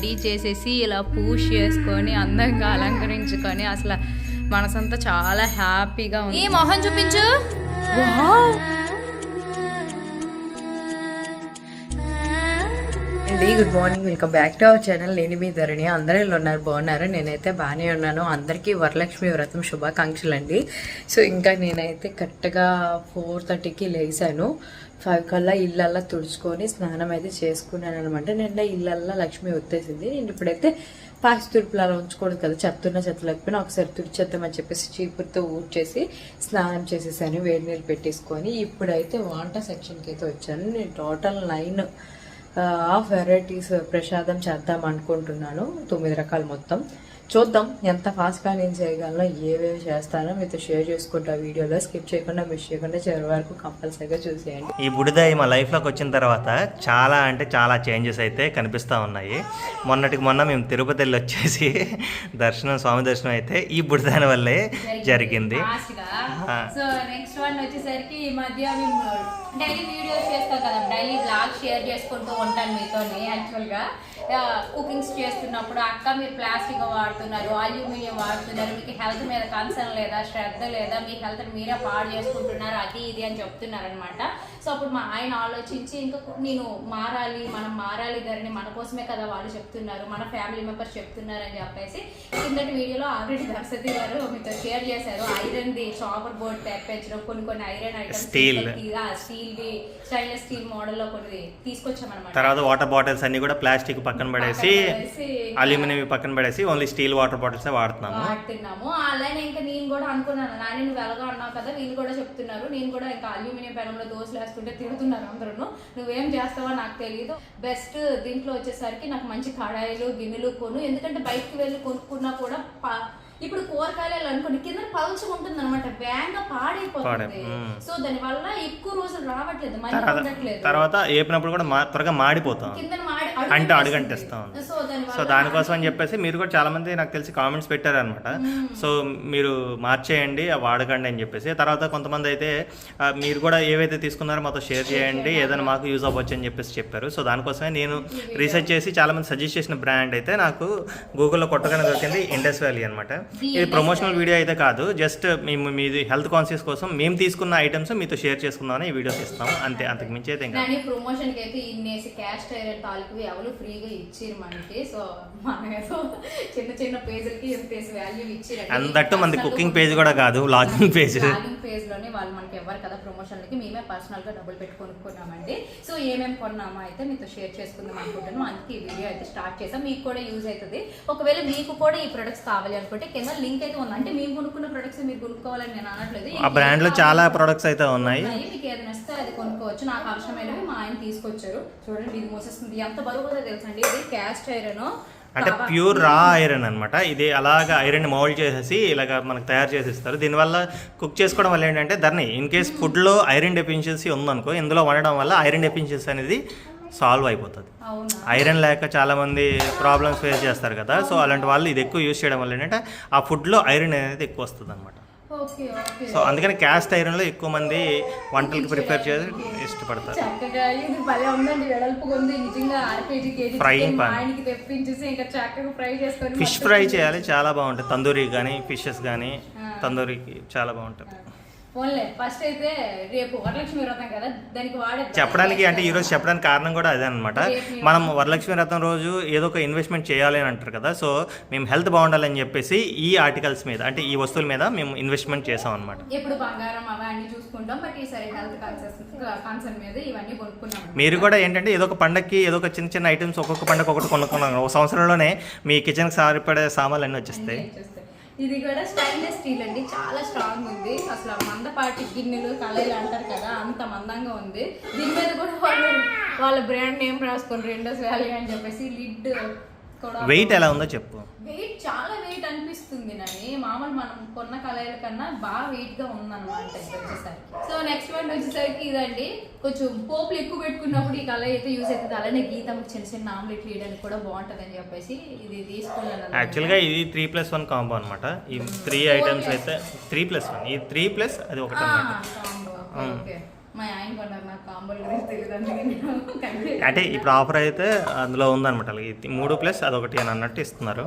Ready చేసేసి ఇలా పూజ చేసుకొని అందంగా అలంకరించుకొని అసలు మనసంతా చాలా హ్యాపీగా ఉంది. మొహం చూపించు. అండి. Good morning welcome back to our channel నేను మీ ధరణి. అందరూ ఇలా ఉన్నారు? బాగున్నారు? నేనైతే బాగానే ఉన్నాను. అందరికీ వరలక్ష్మి వ్రతం శుభాకాంక్షలు అండి. సో ఇంకా నేనైతే కరెక్ట్గా ఫోర్ థర్టీకి లేచాను. ఫైవ్ కల్లా ఇళ్ళల్లా తుడుచుకొని స్నానం అయితే చేసుకున్నాను అనమాట నిన్న ఇళ్ళల్లా లక్ష్మి వచ్చేసింది. నేను ఇప్పుడైతే పాసి తుడుపులు అలా ఉంచుకోవడం కదా చెత్తున్న చెత్త లేకపోయినా ఒకసారి తుడిచేద్దామని చెప్పేసి చీపురుతో ఊడ్చేసి స్నానం చేసేసాను. వేడి నీళ్ళు పెట్టేసుకొని ఇప్పుడైతే వంట సెక్షన్కి అయితే వచ్చాను. నేను టోటల్ నైన్ హాఫ్ వెరైటీస్ ప్రసాదం చేద్దాం అనుకుంటున్నాను. తొమ్మిది రకాలు మొత్తం. చూద్దాం ఎంత ఫాస్ట్గా నేను చేయగలను ఏవేవి చేస్తానో మీతో షేర్ చేసుకుంటా. వీడియోలో స్కిప్ చేయకుండా మిస్ చేయకుండా చివరి వరకు కంపల్సరీగా చూసేయండి. ఈ బుడిద మా లైఫ్లోకి వచ్చిన తర్వాత చాలా అంటే చాలా చేంజెస్ అయితే కనిపిస్తూ ఉన్నాయి. మొన్నటికి మొన్న మేము తిరుపతి వెళ్ళి వచ్చేసి దర్శనం స్వామి దర్శనం అయితే ఈ బుడిదాని వల్లే జరిగింది. ఆ. సో నెక్స్ట్ వన్ వచ్చేసరికి ఈ మధ్య మేము డైలీ వీడియోస్ చేస్తాం కదా డైలీ బ్లాగ్ షేర్ చేసుకుంటూ ఉంటాను మీతోని యాక్చువల్గా కుకింగ్స్ చేస్తున్నప్పుడు అక్క మీరు ప్లాస్టిక్ వాడుతున్నారు అల్యూమినియం వాడుతున్నారు మీకు హెల్త్ మీద కన్సర్న్ లేదా శ్రద్ధ లేదా మీ హెల్త్ మీరే పాడు చేసుకుంటున్నారు అది ఇది అని చెప్తున్నారు అనమాట సో అప్పుడు మా ఆయన ఆలోచించి ఇంకా నేను మారాలి మనం మారాలి ధరని మన కోసమే కదా వాళ్ళు చెప్తున్నారు మన ఫ్యామిలీ మెంబర్స్ చెప్తున్నారు అని చెప్పేసి కిందటి వీడియోలో ఆల్రెడీ దర్శతి గారు మీతో షేర్ చేశారు. ఐరన్ ది చాపర్ బోర్డ్ తెప్పించడం కొన్ని కొన్ని iron items. Steel. The stainless steel మోడల్లో కొన్ని తీసుకొచ్చామన్నమాట. తర్వాత వాటర్ బాటిల్స్ అన్ని కూడా ప్లాస్టిక్ పక్కన పడేసి పడేసి, అల్యూమినియం పక్కన పడేసి ఓన్లీ స్టీల్ వాటర్ బాటిల్స్ వాడుతున్నాము. వాడుతున్నాము. అలానే ఇంకా నేను కూడా అనుకున్నాను నాని నువ్వు ఎలాగో అన్నావు కదా వీళ్ళు కూడా చెప్తున్నారు నేను కూడా ఇంకా అల్యూమినియం పెనంలో దోశలు వేస్తుంటే తిరుగుతున్నారు అందరూ నువ్వేం చేస్తావో నాకు తెలియదు బెస్ట్ దీంట్లో వచ్చేసరికి నాకు మంచి కడాయిలు గిన్నెలు కొను. ఎందుకంటే బయటకు వెళ్ళి కొనుక్కున్నా కూడా ఇప్పుడు కూరగాయలు అనుకోండి కింద పలుచగా ఉంటుంది అనమాట వేగంగా పాడైపోతుంది. సో దాని వల్ల ఎక్కువ రోజులు రావట్లేదు తర్వాత ఉండట్లేదు. తర్వాత వేపినప్పుడు కూడా మా త్వరగా మాడిపోతాం. కింద అంటే అడుగంటేస్తాం. సో దాని సో దానికోసం అని చెప్పేసి మీరు కూడా చాలా మంది నాకు తెలిసి కామెంట్స్ పెట్టారనమాట సో మీరు మార్చేయండి అవి వాడకండి అని చెప్పేసి. తర్వాత కొంతమంది అయితే మీరు కూడా ఏవైతే తీసుకున్నారో మాతో షేర్ చేయండి ఏదైనా మాకు యూజ్ అవ్వచ్చు అని చెప్పేసి చెప్పారు. సో దానికోసమే నేను రీసెర్చ్ చేసి చాలా మంది సజెస్ట్ చేసిన బ్రాండ్ అయితే నాకు గూగుల్లో కొట్టగానే దొరికింది ఇండస్ వ్యాలీ అనమాట ఇది ప్రమోషనల్ వీడియో అయితే కాదు. జస్ట్ మేము మీది హెల్త్ కాన్షియస్ కోసం మేము తీసుకున్న ఐటమ్స్ మీతో షేర్ చేసుకుందామని ఈ వీడియోస్ ఇస్తాము అంతే అంతకు మించి అయితే ఇంకా కానీ ప్రమోషన్కి అయితే ఇన్నేసి క్యాస్ట్ ఐరన్ తాలూకు ఎవరు ఫ్రీగా ఇచ్చిరు మనకి. సో మన చిన్న చిన్న పేజీలకి ఇంత వాల్యూ ఇచ్చిరు అందట్టు మంది కుకింగ్ పేజ్ కూడా కాదు లాగిన్ పేజ్ లాగింగ్ పేజ్లోనే వాళ్ళు మనకి ఎవరు కదా ప్రమోషన్ లకి మేమే పర్సనల్గా డబ్బులు పెట్టి కొనుక్కున్నామండి. సో ఏమేమి కొన్నామో అయితే మీతో షేర్ చేసుకుందాం అనుకుంటున్నాం అందుకే ఈ వీడియో అయితే స్టార్ట్ చేసాం. మీకు కూడా యూజ్ అవుతుంది. ఒకవేళ మీకు కూడా ఈ ప్రొడక్ట్స్ కావాలి అనుకుంటే లింక్ అయితే ఉంది? అంటే మేము కొనుక్కున్న ప్రొడక్ట్స్ మీరు కొనుక్కోవాలని నేను అనట్లేదు. ఆ బ్రాండ్లో చాలా ప్రొడక్ట్స్ అయితే ఉన్నాయి. మీకు అది కొనుక్కోవచ్చు. నాకు అవసరమైనవి మా ఆయన తీసుకొచ్చారు. చూడండి ఇది మోసేస్తుంది. ఎంత బరువు కూడా తెలుసండి. ఇది క్యాస్ట్ ఐరన్ అంటే ప్యూర్ రా ఐరన్ అన్నమాట. ఇది అలాగా ఐరన్ మౌల్డ్ చేసేసి ఇలాగ మనకు తయారు చేసి ఇస్తారు దీనివల్ల కుక్ చేసుకోవడం వల్ల ఏంటంటే ధరణి ఇన్ కేస్ ఫుడ్లో ఐరన్ డెఫిషియన్సీ ఉందనుకో ఇందులో వండడం వల్ల ఐరన్ డెఫిషియన్సీ అనేది సాల్వ్ అయిపోతుంది. ఐరన్ లేక చాలా మంది ప్రాబ్లమ్స్ ఫేస్ చేస్తారు కదా సో అలాంటి వాళ్ళు ఇది ఎక్కువ యూస్ చేయడం వల్ల ఏంటంటే ఆ ఫుడ్లో ఐరన్ అనేది ఎక్కువ వస్తుంది అనమాట సో అందుకని క్యాస్ట్ ఐరన్లో ఎక్కువ మంది వంటలకి ప్రిపేర్ చేసి ఇష్టపడతారు. చక్కగా ఇది భలే ఉందండి వెడల్పుగా ఉంది. నిజంగా అర కేజీ కేజీ Frying చికెన్ మా pan. ఆయనకి తెప్పించేసి ఇంకా చక్కగా ఫ్రై చేసుకొని ఫిష్ ఫ్రై చేయాలి చాలా బాగుంటుంది. తందూరి కానీ ఫిషెస్ కానీ తందూరికి చాలా బాగుంటుంది. ఫోన్లే ఫస్ట్ అయితే రేపు వరలక్ష్మి వ్రతం కదా దానికి వాడే చెప్పడానికి అంటే ఈరోజు చెప్పడానికి కారణం కూడా అదే అనమాట మనం వరలక్ష్మి రథం రోజు ఏదో ఒక ఇన్వెస్ట్మెంట్ చేయాలి అని అంటారు కదా సో మేము హెల్త్ బాగుండాలని చెప్పేసి ఈ ఆర్టికల్స్ మీద అంటే ఈ వస్తువుల మీద మేము ఇన్వెస్ట్మెంట్ చేసాం అనమాట ఎప్పుడు బంగారం అవన్నీ చూసుకుంటాం బట్ ఈసారి హెల్త్ కాన్సెప్ట్ కాన్సర్న్ మీద ఇవన్నీ కొనుక్కున్నాం. మీరు కూడా ఏంటంటే ఏదో ఒక పండగకి ఏదో ఒక చిన్న చిన్న ఐటమ్స్ ఒక్కొక్క పండగ ఒకటి కొనుక్కున్నాం. ఒక సంవత్సరంలోనే మీ కిచెన్కి సరిపడే సామాన్లు అన్నీ వచ్చేస్తాయి. చేస్తాయి. ఇది కూడా స్టైన్లెస్ స్టీల్ అండి. చాలా స్ట్రాంగ్ ఉంది. అసలు మందపాటి గిన్నెలు కళాయిలు అంటారు కదా అంత మందంగా ఉంది. దీని మీద కూడా వాళ్ళు వాళ్ళ బ్రాండ్ నేమ్ రాసుకొని రెండోస్ వ్యాలీ అని చెప్పేసి లిడ్ వెయిట్ ఎలా ఉందో చెప్పు. వెయిట్ చాలా వెయిట్ అనిపిస్తుంది నని. మామూలు మనం కొన్న కళాయిల కన్నా బాగా వెయిట్గా ఉందన్నమాట వచ్చేసరికి. సో నెక్స్ట్ వన్ వచ్చేసరికి ఇదండి. కొంచెం పోపులు ఎక్కువ పెట్టుకున్నప్పుడు ఈ కళాయి అయితే యూస్ అవుతుంది. అలానే గీతకు చిన్న చిన్న ఆమ్లెట్ వేయడానికి కూడా బాగుంటుంది అని చెప్పేసి ఇది తీసుకున్నాను. యాక్చువల్గా ఇది త్రీ ప్లస్ వన్ కాంబో అనమాట ఈ త్రీ ఐటమ్స్ అయితే త్రీ ప్లస్ వన్ ఈ త్రీ ప్లస్ అది ఒకటి అనమాట కాంబో. Okay, okay. మా ఆయన కొన్నారు నాకు కాంబోల గురించి తెలియదు అందుకే నేను confuse అంటే ఇప్పుడు ఆఫర్ అయితే అందులో ఉందన్నమాట ఇది మూడు ప్లస్ అదొకటి అని అన్నట్టు ఇస్తున్నారు.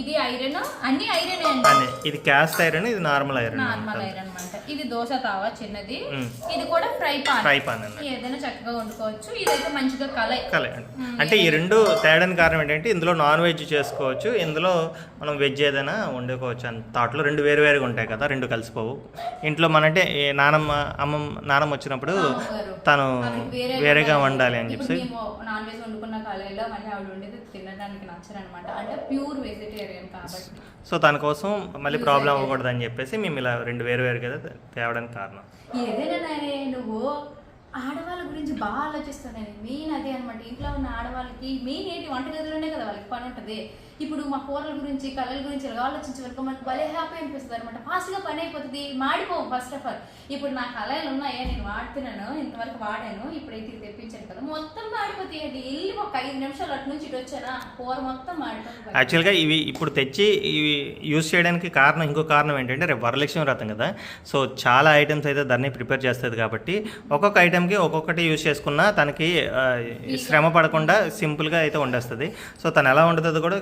ఇది ఐరన్? అన్ని ఐరన్ అండి? ఇది క్యాస్ట్ ఐరన్ ఇది నార్మల్ ఐరన్ నార్మల్ ఐరన్ అనమాట ఇది దోశ తావా చిన్నది. ఇది కూడా ఫ్రై పాన్. ఫ్రై పాన్ అన్నట్టు. ఏదైనా చక్కగా వండుకోవచ్చు. ఇదైతే మంచిగా కలై కలే అంటే ఈ రెండు తేడానికి కారణం ఏంటంటే ఇందులో నాన్ వెజ్ చేసుకోవచ్చు. ఇందులో మనం వెజ్ ఏదైనా వండుకోవచ్చు అని. థాట్లో రెండు వేరు వేరుగా ఉంటాయి కదా రెండు కలిసిపోవు. ఇంట్లో మన అంటే ఈ నానమ్మ అమ్మమ్మ నానమ్మ వచ్చినప్పుడు. తను వేరేగా. వండాలి అని చెప్పి నాన్ వెజ్ వండుకున్న కళాయిలో మళ్ళీ ఆవిడ ఉండేది తినడానికి నచ్చరు అనమాట అంటే ప్యూర్ వెజిటేరియన్ కాబట్టి సో దాని కోసం మళ్ళీ ప్రాబ్లం అవ్వకూడదు అని చెప్పేసి మేము ఇలా రెండు వేరు వేరుగా తేవడానికి కారణం ఏదైనా నువ్వు ఆడవాళ్ళ గురించి బాగా ఆలోచిస్తాను నేను మెయిన్ అదే అనమాట ఇంట్లో ఉన్న ఆడవాళ్ళకి మెయిన్ ఏంటి? వంటగదిలోనే కదా వాళ్ళకి పని ఉంటుంది. ఇప్పుడు మా కూరల గురించి కళల గురించి ఇలా ఆలోచించే వరకు మనకు భలే హ్యాపీ అనిపిస్తుంది అనమాట ఫాస్ట్గా పని అయిపోతుంది. మాడిపోవు ఫస్ట్ ఆఫ్ ఆల్ ఇప్పుడు నా కళలు ఉన్నాయా నేను వాడుతున్నాను ఇంతవరకు వాడాను ఇప్పుడైతే ఇది తెప్పించాను కదా. మొత్తం మాడిపోతాయండి వెళ్ళి ఒక ఐదు నిమిషాలు అటు నుంచి ఇటు వచ్చానా? కూర మొత్తం మాడిపోతుంది. యాక్చువల్గా ఇవి ఇప్పుడు తెచ్చి ఇవి యూస్ చేయడానికి కారణం ఇంకో కారణం ఏంటంటే రేపు వరలక్ష్మి వ్రతం కదా. సో చాలా ఐటమ్స్ అయితే దాన్ని ప్రిపేర్ చేస్తుంది కాబట్టి ఒక్కొక్క ఐటెంకి ఒక్కొక్కటి యూస్ చేసుకున్నా తనకి శ్రమ పడకుండా సింపుల్గా అయితే వండేస్తుంది. సో తను ఎలా వండుతుందో కూడా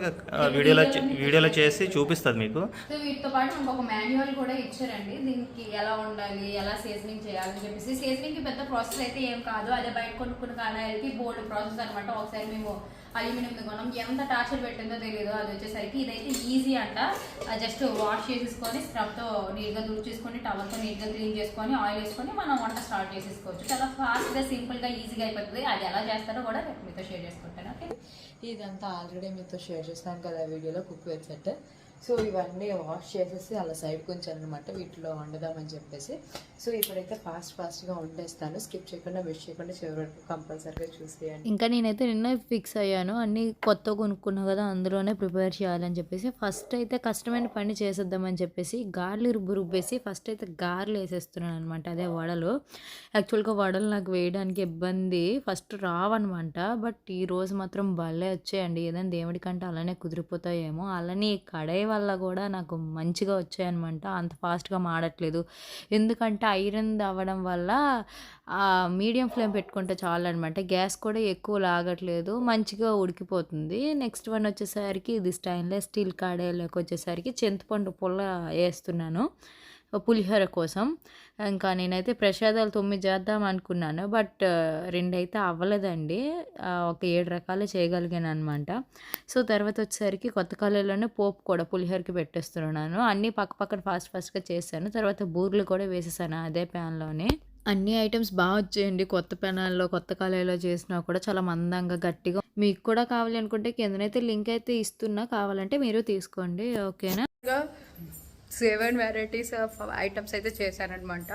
వీడియోలో వీడియోలో చేసి చూపిస్తుంది మీకు. సో వీటితో పాటు ఇంకొక మాన్యువల్ కూడా ఇచ్చారండి. దీనికి ఎలా ఉండాలి ఎలా సీజనింగ్ చేయాలని చెప్పేసి. సీజనింగ్కి పెద్ద ప్రాసెస్ అయితే ఏం కాదు. అదే బయట కొనుక్కున్న కాడాయిలకి బోల్డ్ ప్రాసెస్ అనమాట ఒకసారి మేము అల్యూమినియం కొనం ఎంత టార్చర్ పెట్టిందో తెలియదు అది వచ్చేసరికి ఇదైతే ఈజీ అంట. జస్ట్ వాష్ చేసేసుకొని స్క్రబ్తో నీట్గా తుడిచేసుకొని టవల్తో నీట్గా క్లీన్ చేసుకొని ఆయిల్ వేసుకొని మనం వంట స్టార్ట్ చేసేసుకోవచ్చు. చాలా ఫాస్ట్గా సింపుల్గా ఈజీగా అయిపోతుంది. అది ఎలా చేస్తారో కూడా రేపు మీతో షేర్ చేసుకుంటాను. ఓకే? ఇదంతా ఆల్రెడీ మీతో షేర్ చేస్తాను కదా వీడియోలో కుక్ వెబ్సైట్ సో ఇవన్నీ వాష్ చేసేసి అలా సైడ్ కొంచెం అనమాట వీటిలో వండుదామని చెప్పేసి. సో ఇప్పుడైతే ఫాస్ట్ ఫాస్ట్గా వండేస్తాను. స్కిప్ చేయకుండా మిస్ చేయకుండా చివరి వరకు కంపల్సరీగా చూసేయండి. ఇంకా నేనైతే నిన్న ఫిక్స్ అయ్యాను. అన్నీ కొత్త కొనుక్కున్నా కదా అందులోనే ప్రిపేర్ చేయాలని చెప్పేసి. ఫస్ట్ అయితే కష్టమైన పని చేసేద్దామని చెప్పేసి గార్లు రుబ్బు రుబ్బేసి ఫస్ట్ అయితే గార్లు వేసేస్తున్నాను అనమాట అదే వడలు. యాక్చువల్గా వడలు నాకు వేయడానికి ఇబ్బంది ఫస్ట్ రావన్నమాట. బట్ ఈ రోజు మాత్రం భలే వచ్చాయండి. ఏదైనా దేవుడికంటే అలానే కుదిరిపోతాయేమో. అలానే కడాయి వల్ల కూడా నాకు మంచిగా వచ్చాయన్నమాట. అంత ఫాస్ట్గా మాడట్లేదు ఎందుకంటే ఐరన్ అవ్వడం వల్ల మీడియం ఫ్లేమ్ పెట్టుకుంటే చాలు అనమాట గ్యాస్ కూడా ఎక్కువ లాగట్లేదు. మంచిగా ఉడికిపోతుంది. నెక్స్ట్ వన్ వచ్చేసరికి ఇది స్టైన్లెస్ స్టీల్ కాడేలోకి వచ్చేసరికి చింతపండు పుల్ల వేస్తున్నాను. పులిహోర కోసం. ఇంకా నేనైతే ప్రసాదాలు తొమ్మిది చేద్దాం అనుకున్నాను. బట్ రెండు అయితే అవ్వలేదండి. ఒక ఏడు రకాలు చేయగలిగాను అనమాట సో తర్వాత వచ్చేసరికి కొత్త కాలంలోనే పోపు కూడా పులిహోరకి పెట్టేస్తున్నాను. అన్నీ పక్క పక్కన ఫాస్ట్ ఫాస్ట్గా చేశాను. తర్వాత బూర్లు కూడా వేసేసాను అదే ప్యాన్లోనే. అన్ని ఐటమ్స్ బాగా వచ్చేయండి. కొత్త పెనాల్లో కొత్త కాలేలో చేసినా కూడా చాలా మందంగా గట్టిగా. మీకు కూడా కావాలి అనుకుంటే కిందనైతే లింక్ అయితే ఇస్తున్నా. కావాలంటే మీరు తీసుకోండి. ఓకేనా? సెవెన్ వెరైటీస్ ఆఫ్ ఐటమ్స్ అయితే చేశానమాట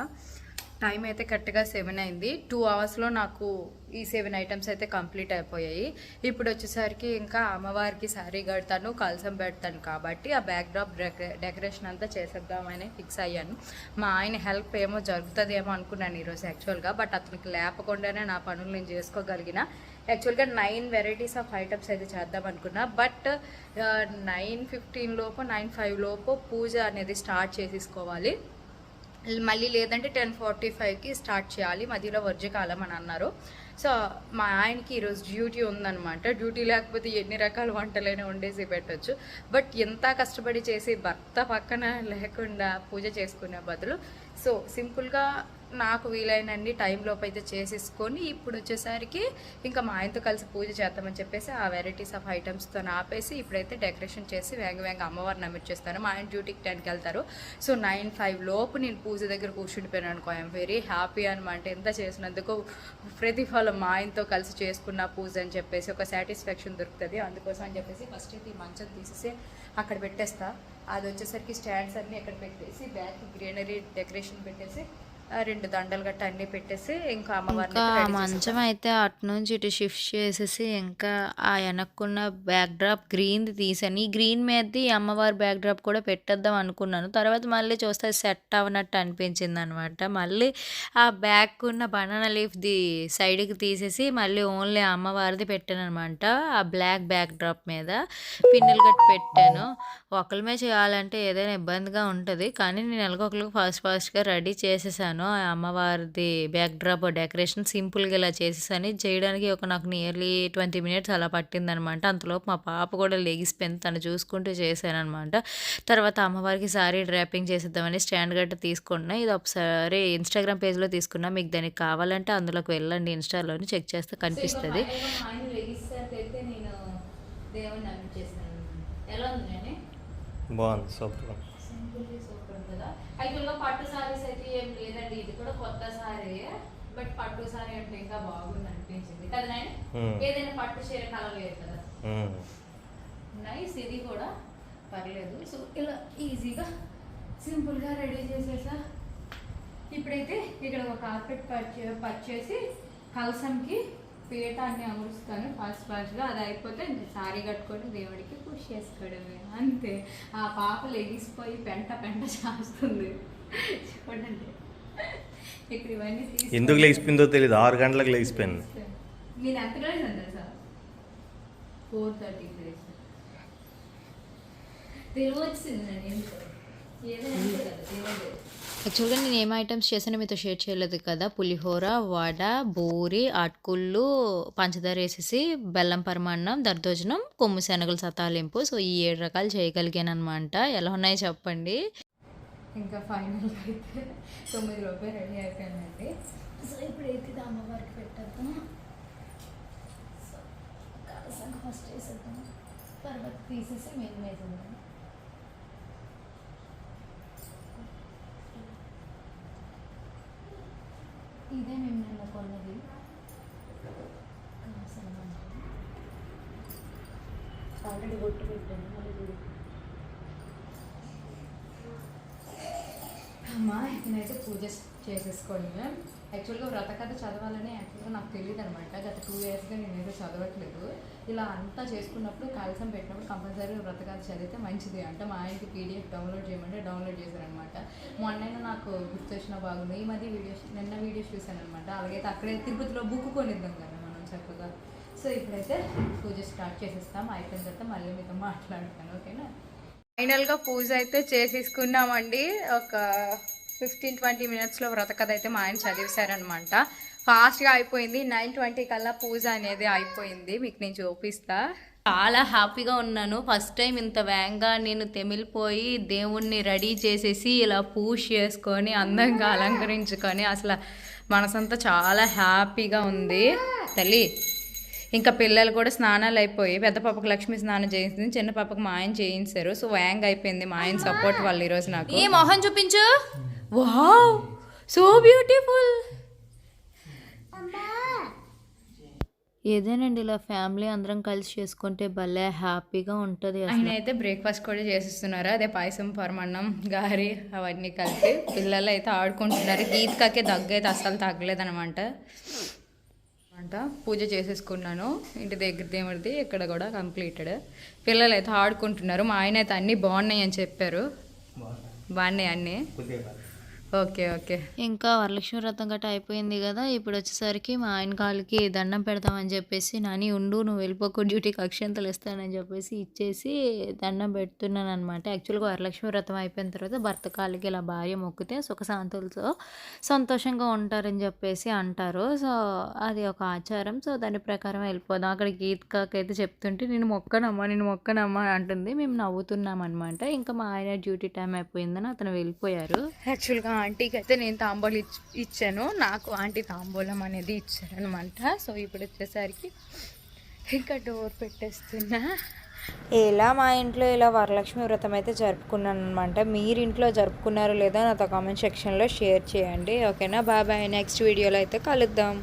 టైం అయితే కరెక్ట్గా సెవెన్ అయింది. టూ అవర్స్లో నాకు ఈ సెవెన్ ఐటమ్స్ అయితే కంప్లీట్ అయిపోయాయి. ఇప్పుడు వచ్చేసరికి ఇంకా అమ్మవారికి శారీ కడతాను కలసం పెడతాను కాబట్టి ఆ బ్యాక్ డ్రాప్ డెకరేషన్ అంతా చేసేద్దామని ఫిక్స్ అయ్యాను. మా ఆయన హెల్ప్ ఏమో జరుగుతుందేమో అనుకున్నాను ఈరోజు యాక్చువల్గా బట్ అతనికి లేపకుండానే నా పనులు నేను చేసుకోగలిగిన. యాక్చువల్గా నైన్ వెరైటీస్ ఆఫ్ ఐటమ్స్ అయితే చేద్దాం అనుకున్నా. బట్ నైన్ ఫిఫ్టీన్ లోపు నైన్ ఫైవ్ లోపు పూజ అనేది స్టార్ట్ చేసేసుకోవాలి. మళ్ళీ లేదంటే టెన్ ఫార్టీ ఫైవ్కి స్టార్ట్ చేయాలి. మధ్యలో వర్జకాలం అని అన్నారు. సో మా ఆయనకి ఈరోజు డ్యూటీ ఉందన్నమాట. డ్యూటీ లేకపోతే ఎన్ని రకాల వంటలైనా వండేసి పెట్టొచ్చు. బట్ ఎంత కష్టపడి చేసి భర్త పక్కన లేకుండా పూజ చేసుకునే బదులు సో సింపుల్గా నాకు వీలైనన్ని టైంలోపు అయితే చేసేసుకొని ఇప్పుడు వచ్చేసరికి ఇంకా మా ఆయనతో కలిసి పూజ చేద్దామని చెప్పేసి ఆ వెరైటీస్ ఆఫ్ ఐటమ్స్తో ఆపేసి ఇప్పుడైతే డెకరేషన్ చేసి వేగ వేగ అమ్మవారిని నమ్మిచ్చేస్తాను మా ఆయన డ్యూటీకి టెన్కి వెళ్తారు. సో నైన్ ఫైవ్ లోపు నేను పూజ దగ్గర కూర్చుండిపోయాను అనుకో ఐఎమ్ వెరీ హ్యాపీ అనమాట ఎంత చేసినందుకు ప్రతిఫలం మా ఆయనతో కలిసి చేసుకున్న పూజ అని చెప్పేసి ఒక సాటిస్ఫాక్షన్ దొరుకుతుంది. అందుకోసం అని చెప్పేసి ఫస్ట్ అయితే ఈ మంచం తీసేసి అక్కడ పెట్టేస్తా. అది వచ్చేసరికి స్టాండ్స్ అన్నీ అక్కడ పెట్టేసి బ్యాక్ గ్రీనరీ డెకరేషన్ పెట్టేసి రెండు దండలు గట్ట అన్నీ పెట్టేసి ఇంకా ఇంకా మంచం అయితే అటు నుంచి ఇటు షిఫ్ట్ చేసేసి ఇంకా ఆ వెనక్కున్న బ్యాక్ డ్రాప్ గ్రీన్ది తీసాను ఈ గ్రీన్ మీదది ఈ అమ్మవారి బ్యాక్ డ్రాప్ కూడా పెట్టేద్దాం అనుకున్నాను. తర్వాత మళ్ళీ చూస్తే సెట్ అవ్వనట్టు అనిపించింది అనమాట మళ్ళీ ఆ బ్యాక్ ఉన్న బనానా లీఫ్ది సైడ్కి తీసేసి మళ్ళీ ఓన్లీ అమ్మవారిది పెట్టాను అనమాట ఆ బ్లాక్ బ్యాక్ డ్రాప్ మీద పిన్నులు కట్టి పెట్టాను. ఒకళ్ళమే చేయాలంటే ఏదైనా ఇబ్బందిగా ఉంటుంది. కానీ నేను ఎలాగోకరికి ఫాస్ట్ ఫాస్ట్గా రెడీ చేసేసాను. ఆ అమ్మవారిది బ్యాక్ డ్రాప్ డెకరేషన్ సింపుల్గా ఇలా చేసేసాను చేయడానికి ఒక నాకు నియర్లీ ట్వంటీ మినిట్స్ అలా పట్టిందనమాట. అంతలోపు మా పాప కూడా లెగిసిపోయింది తను చూసుకుంటూ చేశాను అనమాట తర్వాత అమ్మవారికి సారీ డ్రాపింగ్ చేసేద్దామని స్టాండ్ గట్ట తీసుకున్నా. ఇది ఒకసారి ఇన్స్టాగ్రామ్ పేజ్లో తీసుకున్నా. మీకు దానికి కావాలంటే అందులోకి వెళ్ళండి. ఇన్స్టాలోని చెక్ చేస్తే కనిపిస్తుంది. బాగుంది. సూపర్. సింపుల్ సూపర్ ఉంటుందా? యాక్చువల్గా పట్టు సారీస్ అయితే లేదండి ఇది కూడా కొత్త సారీ బట్ పట్టు సారీ అంటే ఇంకా బాగుంది అనిపించింది కదా. ఏదైనా పట్టు చీర కలర్ లేదు కదా. నైస్ ఇది కూడా పర్లేదు. సో ఇలా ఈజీగా సింపుల్గా రెడీ చేసేసా. ఇప్పుడైతే ఇక్కడ ఒక కార్పెట్ పర్చే పర్చేసి కలసంకి పీఠాన్ని అమరుస్తాను ఫాస్ట్ ఫాస్ట్గా. అది అయిపోతే సారీ కట్టుకొని దేవుడికి పుష్ చేసుకోవడమే. అంతే. ఆ పాప లెగిసిపోయి పెంట పెంట చేస్తుంది. చూడండి. ఎందుకు లేచిపోయిందో తెలియదు ఆరు గంటలకు లేచిపోయింది. నేను ఎంత తెలుసా ఫోర్ థర్టీకి తెలివి వచ్చింది యాక్చువల్గా నేను ఏం ఐటమ్స్ చేశానో మీతో షేర్ చేయలేదు కదా. పులిహోర వడ బూరి అటుకుళ్ళు పంచదార వేసేసి బెల్లం పరమాన్నం దర్దోజనం కొమ్ము శనగల సతాలింపు సో ఈ ఏడు రకాలు చేయగలిగాను అనమాట ఎలా ఉన్నాయో చెప్పండి. ఇంకా ఫైనల్గా అయితే తొమ్మిది రూపాయలు రెడీ అయిపోయిందండి సో ఇప్పుడైతే ఇది అమ్మవారికి పెట్టేద్దాం. సో ఫస్ట్ వేసేద్దాం తర్వాత తీసేసి మేము వేసేద్దాం ఇదే మేము నిన్న కొన్నది. ఆల్రెడీ కొట్టు పెట్టాను మళ్ళీ చూడు అయితే నేనైతే పూజ చేసేసుకోండి యాక్చువల్గా వ్రత కథ చదవాలని యాక్చువల్గా నాకు తెలియదు అనమాట గత టూ ఇయర్స్గా నేనైతే చదవట్లేదు. ఇలా అంతా చేసుకున్నప్పుడు కలసం పెట్టినప్పుడు కంపల్సరీ వ్రత కథ చదివితే మంచిది అంటే మా ఆయనకి పీడిఎఫ్ డౌన్లోడ్ చేయమంటే డౌన్లోడ్ చేశారనమాట మొన్నైనా నాకు గుర్తొచ్చిన బాగుంది. ఈ మధ్య వీడియోస్ నిన్న వీడియోస్ చూశాను అనమాట అలాగైతే అక్కడే తిరుపతిలో బుక్ కొనిద్దాం కదా మనం చక్కగా. సో ఇప్పుడైతే పూజ స్టార్ట్ చేసేస్తాం. అయిపోయిన తర్వాత మళ్ళీ మీతో మాట్లాడతాను. ఓకేనా? ఫైనల్గా పూజ అయితే చేసేసుకున్నామండి. ఒక ఫిఫ్టీన్ ట్వంటీ మినిట్స్లో వ్రత కథ అయితే మా ఆయన చదివేశారనమాట ఫాస్ట్గా అయిపోయింది. నైన్ ట్వంటీ కల్లా పూజ అనేది అయిపోయింది. మీకు నేను చూపిస్తా. చాలా హ్యాపీగా ఉన్నాను. ఫస్ట్ టైం ఇంత వేగంగా నేను తెమిలిపోయి దేవుణ్ణి రెడీ చేసేసి ఇలా పూజ చేసుకొని అందంగా అలంకరించుకొని అసలు మనసంతా చాలా హ్యాపీగా ఉంది. తల్లి ఇంకా పిల్లలు కూడా స్నానాలు అయిపోయి పెద్ద పాపకు లక్ష్మి స్నానం చేయించింది. చిన్న పాపకు మా ఆయన చేయించారు. సో వేగంగా అయిపోయింది మా ఆయన సపోర్ట్ వాళ్ళు ఈరోజు నాకు. ఏ మొహం చూపించు. వావ్ సో బ్యూటిఫుల్ ఏదేనండి ఇలా ఫ్యామిలీ అందరం కలిసి చేసుకుంటే భలే హ్యాపీగా ఉంటుంది ఆయన అయితే బ్రేక్ఫాస్ట్ కూడా చేసిస్తున్నారు? అదే పాయసం పరమాన్నం గారి అవన్నీ కలిపి పిల్లలు అయితే ఆడుకుంటున్నారు. గీతకాకే దగ్గు అయితే అస్సలు తగ్గలేదనమాట అంట పూజ చేసేసుకున్నాను. ఇంటి దగ్గర దేవుడిది ఇక్కడ కూడా కంప్లీటెడ్ పిల్లలు అయితే ఆడుకుంటున్నారు. మా ఆయన అయితే అన్నీ బాగున్నాయి అని చెప్పారు. బాగున్నాయి. అన్నీ. Okay okay. ఇంకా వరలక్ష్మి వ్రతం గట్ట అయిపోయింది కదా ఇప్పుడు వచ్చేసరికి మా ఆయన కాళ్ళకి దండం పెడతామని చెప్పేసి నాని ఉండు నువ్వు వెళ్ళిపోకు డ్యూటీకి అక్షంతలు ఇస్తానని చెప్పేసి ఇచ్చేసి దండం పెడుతున్నాను అనమాట యాక్చువల్గా వరలక్ష్మి వ్రతం అయిపోయిన తర్వాత భర్త కాళ్ళకి ఇలా భార్య మొక్కితే సుఖశాంతులతో సంతోషంగా ఉంటారని చెప్పేసి అంటారు. సో అది ఒక ఆచారం. సో దాని ప్రకారం వెళ్ళిపోదాం. అక్కడ గీత్కాకైతే చెప్తుంటే నేను మొక్కనమ్మా నేను మొక్కనమ్మా అంటుంది. మేము నవ్వుతున్నాం అనమాట ఇంకా మా ఆయన డ్యూటీ టైం అయిపోయిందని అతను వెళ్ళిపోయారు. యాక్చువల్గా ఆంటీకి అయితే నేను తాంబూలం ఇచ్ ఇచ్చాను. నాకు ఆంటీ తాంబూలం అనేది ఇచ్చారనమాట సో ఇప్పుడు వచ్చేసరికి ఇంకా డోర్ పెట్టేస్తున్నా. ఇలా మా ఇంట్లో ఇలా వరలక్ష్మి వ్రతం అయితే జరుపుకున్నాను అనమాట మీరు ఇంట్లో జరుపుకున్నారో లేదో నాతో కామెంట్ సెక్షన్లో షేర్ చేయండి. ఓకేనా? బాబాయ్ నెక్స్ట్ వీడియోలో అయితే కలుద్దాం.